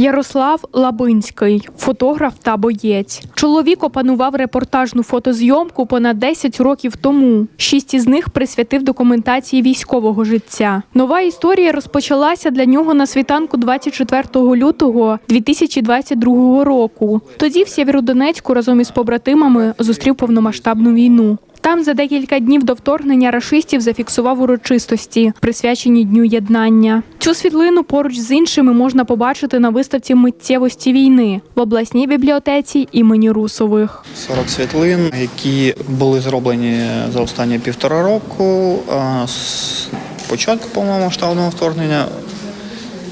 Ярослав Лабинський, фотограф та боєць. Чоловік опанував репортажну фотозйомку понад 10 років тому. Шість із них присвятив документації військового життя. Нова історія розпочалася для нього на світанку 24 лютого 2022 року. Тоді в Сєвєродонецьку разом із побратимами зустрів повномасштабну війну. Там за декілька днів до вторгнення рашистів зафіксував урочистості, присвячені Дню єднання. Цю світлину поруч з іншими можна побачити на виставці миттєвості війни в обласній бібліотеці імені Русових. 40 світлин, які були зроблені за останні півтора року з початку повномасштабного вторгнення,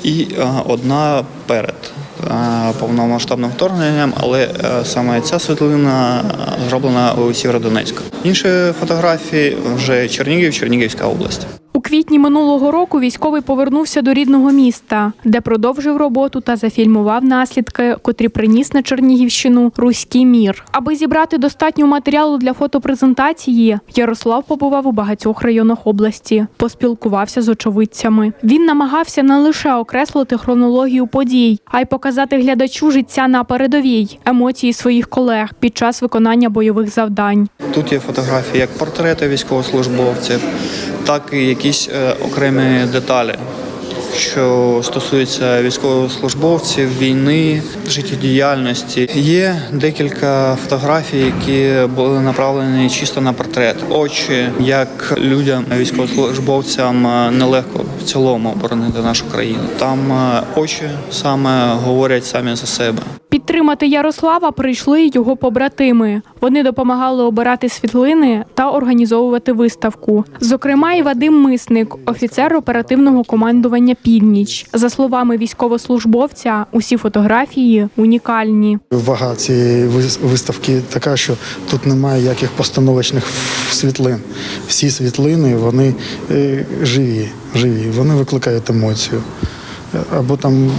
і одна перед повномасштабним вторгненням, але е, саме ця світлина зроблена у Сєвєродонецьку. Інші фотографії вже Чернігів, Чернігівська область. Квітні минулого року військовий повернувся до рідного міста, де продовжив роботу та зафільмував наслідки, котрі приніс на Чернігівщину руський мір. Аби зібрати достатньо матеріалу для фотопрезентації, Ярослав побував у багатьох районах області, поспілкувався з очевидцями. Він намагався не лише окреслити хронологію подій, а й показати глядачу життя на передовій, емоції своїх колег під час виконання бойових завдань. Тут є фотографії як портрети військовослужбовців, так і якісь е, окремі деталі, що стосуються військовослужбовців, війни, життєдіяльності. Є декілька фотографій, які були направлені чисто на портрет. Очі, як людям, військовослужбовцям е, нелегко в цілому оборонити нашу країну. Там е, очі саме говорять самі за себе. Підтримати Ярослава прийшли його побратими. Вони допомагали обирати світлини та організовувати виставку. Зокрема, і Вадим Мисник, офіцер оперативного командування Північ. За словами військовослужбовця, усі фотографії унікальні. Вага цієї виставки така, що тут немає ніяких постановочних світлин. Всі світлини вони е, живі, живі, вони викликають емоцію. Або там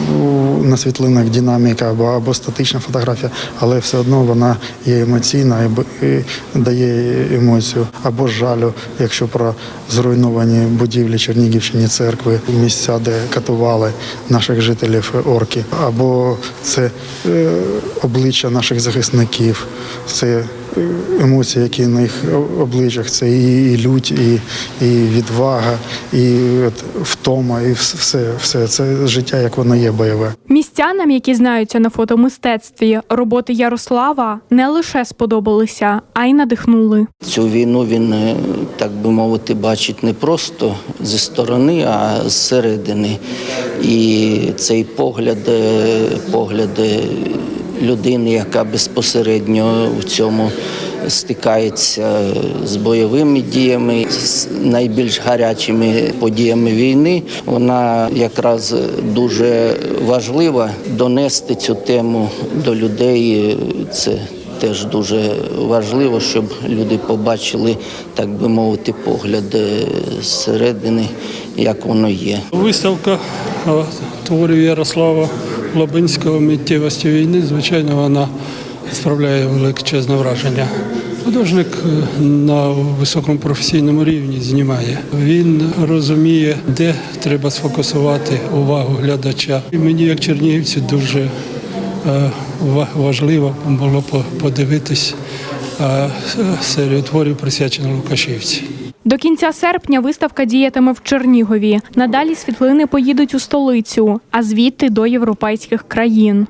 на світлинах динаміка, або, або статична фотографія, але все одно вона є емоційна і, дає емоцію. Або жалю, якщо про зруйновані будівлі Чернігівщини, церкви, місця, де катували наших жителів орки, або це е, обличчя наших захисників, це емоції, які на їх обличчях, це і, і лють, і, і відвага, і от, втома, і все, все. Це життя, як воно є бойове. Містянам, які знаються на фотомистецтві, роботи Ярослава не лише сподобалися, а й надихнули. Цю війну він, е, так би мовити, бачить не просто зі сторони, а зсередини. І цей погляд, е, погляд е, людини, яка безпосередньо в цьому стикається з бойовими діями, з найбільш гарячими подіями війни, вона якраз дуже важлива донести цю тему до людей. Це теж дуже важливо, щоб люди побачили, так би мовити, погляд зсередини, як воно є. Виставка творів Ярослава Лобинського миттєвості війни, звичайно, вона справляє величезне враження. Художник е, на високому професійному рівні знімає. Він розуміє, де треба сфокусувати увагу глядача. І мені, як чернігівці, дуже е, важливо було подивитись е, серію творів, присвячену Лукашівці. До кінця серпня виставка діятиме в Чернігові. Надалі світлини поїдуть у столицю, а звідти до європейських країн.